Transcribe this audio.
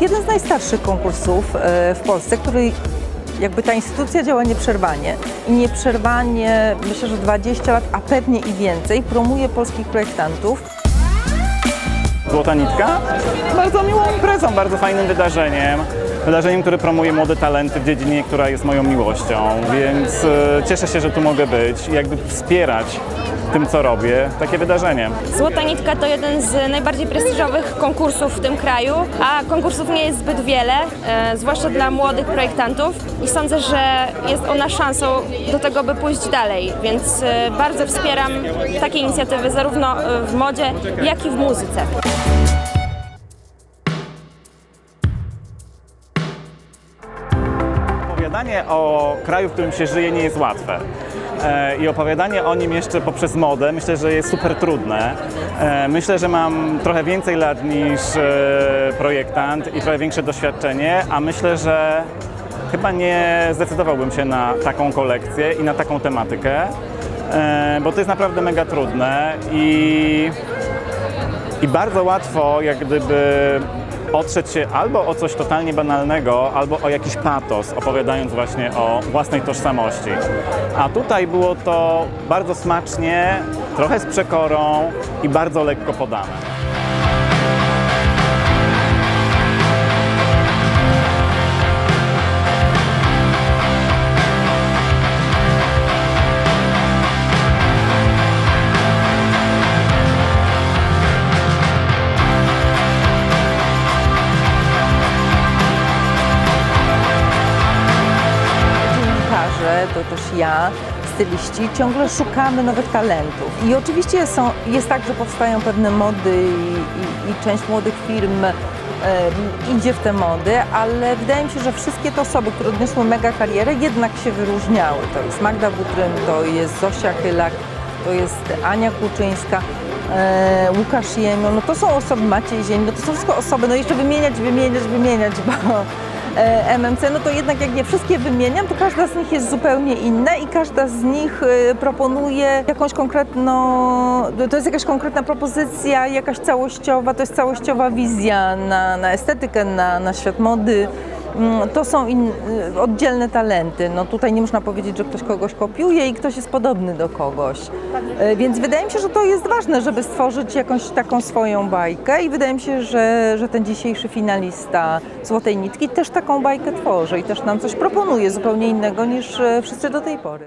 jest jeden z najstarszych konkursów e, w Polsce, który jakby ta instytucja działa nieprzerwanie i nieprzerwanie, myślę, że 20 lat, a pewnie i więcej, promuje polskich projektantów. Złota Nitka? Bardzo miłą imprezą, bardzo fajnym wydarzeniem. Wydarzeniem, które promuje młode talenty w dziedzinie, która jest moją miłością, więc e, cieszę się, że tu mogę być i jakby wspierać tym, co robię, takie wydarzenie. Złota Nitka to jeden z najbardziej prestiżowych konkursów w tym kraju, a konkursów nie jest zbyt wiele, e, zwłaszcza dla młodych projektantów i sądzę, że jest ona szansą do tego, by pójść dalej, więc e, bardzo wspieram takie inicjatywy zarówno e, w modzie, jak i w muzyce. Opowiadanie o kraju, w którym się żyje, nie jest łatwe. E, I opowiadanie o nim jeszcze poprzez modę myślę, że jest super trudne. E, Myślę, że mam trochę więcej lat niż e, projektant i trochę większe doświadczenie, a myślę, że chyba nie zdecydowałbym się na taką kolekcję i na taką tematykę, bo to jest naprawdę mega trudne i i bardzo łatwo jak gdyby otrzeć się albo o coś totalnie banalnego, albo o jakiś patos, opowiadając właśnie o własnej tożsamości. A tutaj było to bardzo smacznie, trochę z przekorą i bardzo lekko podane. To też ja, styliści, ciągle szukamy nowych talentów. I oczywiście są, jest tak, że powstają pewne mody i, i, i część młodych firm em, idzie w te mody, ale wydaje mi się, że wszystkie te osoby, które odniosły mega karierę, jednak się wyróżniały. To jest Magda Butryn, to jest Zosia Chylak, to jest Ania Kłuczyńska. e, Łukasz Jemio, no to są osoby, Maciej Ziemi, no to są wszystko osoby, no jeszcze wymieniać, wymieniać, wymieniać, bo e, MMC, no to jednak jak nie wszystkie wymieniam, to każda z nich jest zupełnie inna i każda z nich e, proponuje jakąś konkretną, to jest jakaś konkretna propozycja, jakaś całościowa, to jest całościowa wizja na, na estetykę, na, na świat mody. Mm, To są in, y, oddzielne talenty. No tutaj nie można powiedzieć, że ktoś kogoś kopiuje i ktoś jest podobny do kogoś. E, Więc wydaje mi się, że to jest ważne, żeby stworzyć jakąś taką swoją bajkę i wydaje mi się, że, że ten dzisiejszy finalista Złotej Nitki też taką bajkę tworzy i też nam coś proponuje zupełnie innego niż e, wszyscy do tej pory.